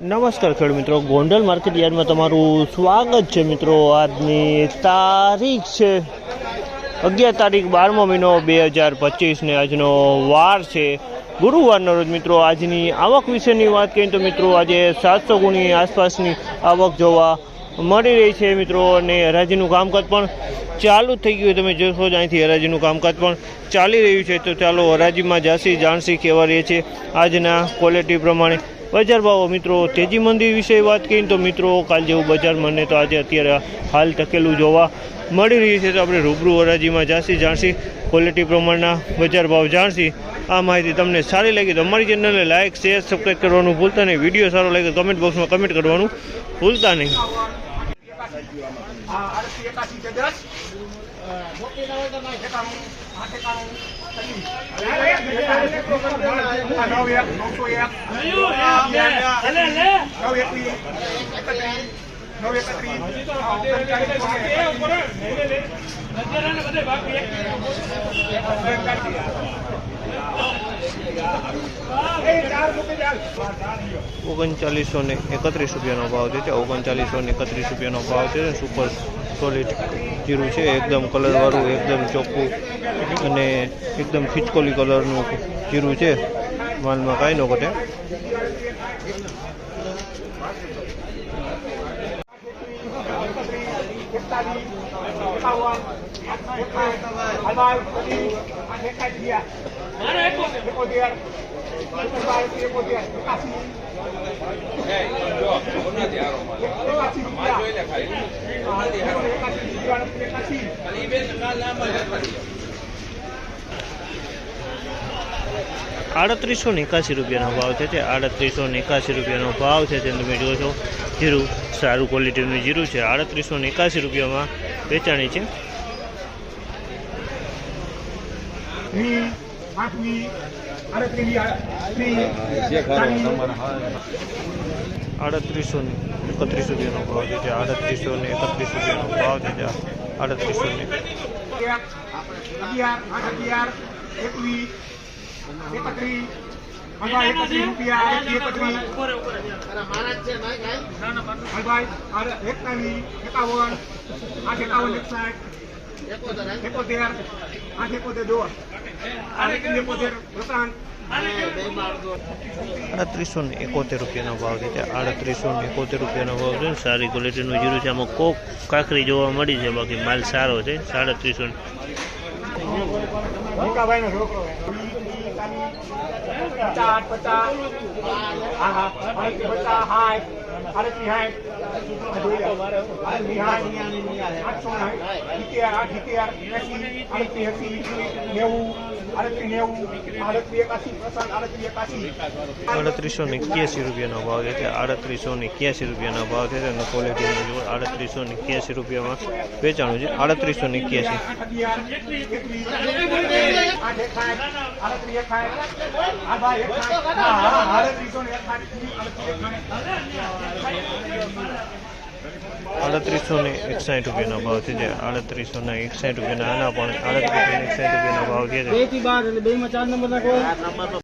નમસ્કાર ખેડૂત મિત્રો, ગોંડલ માર્કેટ યાર્ડમાં તમારું સ્વાગત છે મિત્રો. આજની તારીખ છે અગિયાર તારીખ બારમો મહિનો બે હજાર પચીસને આજનો વાર છે. ગુરુવારનો રોજ મિત્રો, આજની આવક વિશેની વાત કરીએ તો મિત્રો, આજે સાતસો ગુણી આસપાસની આવક જોવા મળી રહી છે મિત્રો. અને હરાજીનું કામકાજ પણ ચાલુ થઈ ગયું તમે જોશો જ અહીંથી હરાજીનું કામકાજ પણ ચાલી રહ્યું છે. તો ચાલો હરાજીમાં જાસી જાણસી કહેવા રહે છે આજના ક્વોલિટી પ્રમાણે બજાર ભાવો મિત્રો, તેજી મંદી વિશે વાત કરીએ તો મિત્રો, કાલ જેવું બજાર મને તો આજે અત્યારે હાલ ટકેલું જોવા મળી રહ્યું છે તો આપણે રૂબરૂ હરાજીમાં જાસી, જાણશી ક્વોલિટી પ્રમાણના બજાર ભાવ જાણશી. આ માહિતી તમને સારી લાગી તો અમારી ચેનલને લાઇક શેર સબસ્ક્રાઈબ કરવાનું ભૂલતા નહીં. વીડિયો સારો લાગે કમેન્ટ બોક્સમાં કમેન્ટ કરવાનું ભૂલતા નહીં. આરસી એકાસી છે દસ મોટી ના હોય તો નવ એક નવસો એક નવ એકવીસ એકત્રીસ નવ ઓગણચાલીસો ને એકત્રીસ રૂપિયાનો ભાવ છે ઓગણચાલીસો ને એકત્રીસ રૂપિયાનો ભાવ છે સુપર સોલિડ જીરું છે. એકદમ કલરવાળું, એકદમ ચોખ્ખું અને એકદમ ખીચકોલી કલરનું જીરું છે. માલમાં કાંઈ ન ઘટે એકતાલીસ એકાવન હલવાઈ પચીસ આઠ એકાઈ થયા એકોતેર એકોતેર એકોતેર એકાસી એકાસી એકાસી રૂપિયા એકાસી આડત્રીસો એકાસી રૂપિયાનો ભાવ છે તે આડત્રીસો એકાસી રૂપિયાનો ભાવ છે તે તમે જુઓ છો જીરું સારું ક્વોલિટીનું જીરું છે, આડત્રીસો એકાસી રૂપિયામાં વેચાણી છે. આડત્રીસો ને એકત્રીસ રૂપિયાનો ભાવ છે જે આડત્રીસો ને એકત્રીસ રૂપિયાનો ભાવ છે જે આડત્રીસો ને અગિયાર અગિયાર એકવીસ એકત્રીસ હલવાઈ એકત્રીસ રૂપિયા એકથી એકત્રીસ એકતાલીસ એકાવન આઠ એકાવન એકસાઠ એકોતેર આઠ એકોતેર આડત્રીસો ને એકોતેર રૂપિયાનો ભાવ છે. તે આડત્રીસો ને એકોતેર રૂપિયાનો ભાવ છે સારી ક્વોલિટીનું જીરું છે. આમાં કોક કાકરી જોવા મળી છે બાકી માલ સારો છે. સાડત્રીસો ને ભૂકાભાઈનો છોકરો હા હા. પચાસ હાય. આડત્રીસ હાય. આડત્રીસ ને એક્યાસી રૂપિયાનો ભાવ છે તે આડત્રીસો ને એક્યાસી રૂપિયાનો ભાવ છે તેનો ક્વોલિટીનું જુઓ, આડત્રીસો ને એક્યાસી રૂપિયામાં વેચાણું છે. આડત્રીસો ને એક્યાસી. આડત્રીસ ને આડત્રીસો ને એકસાઠ રૂપિયાનો ભાવ છે જે આડત્રીસો ને એકસાઠ રૂપિયાના આના પણ આડત્રીસો ને એકસાઠ રૂપિયાનો ભાવ છે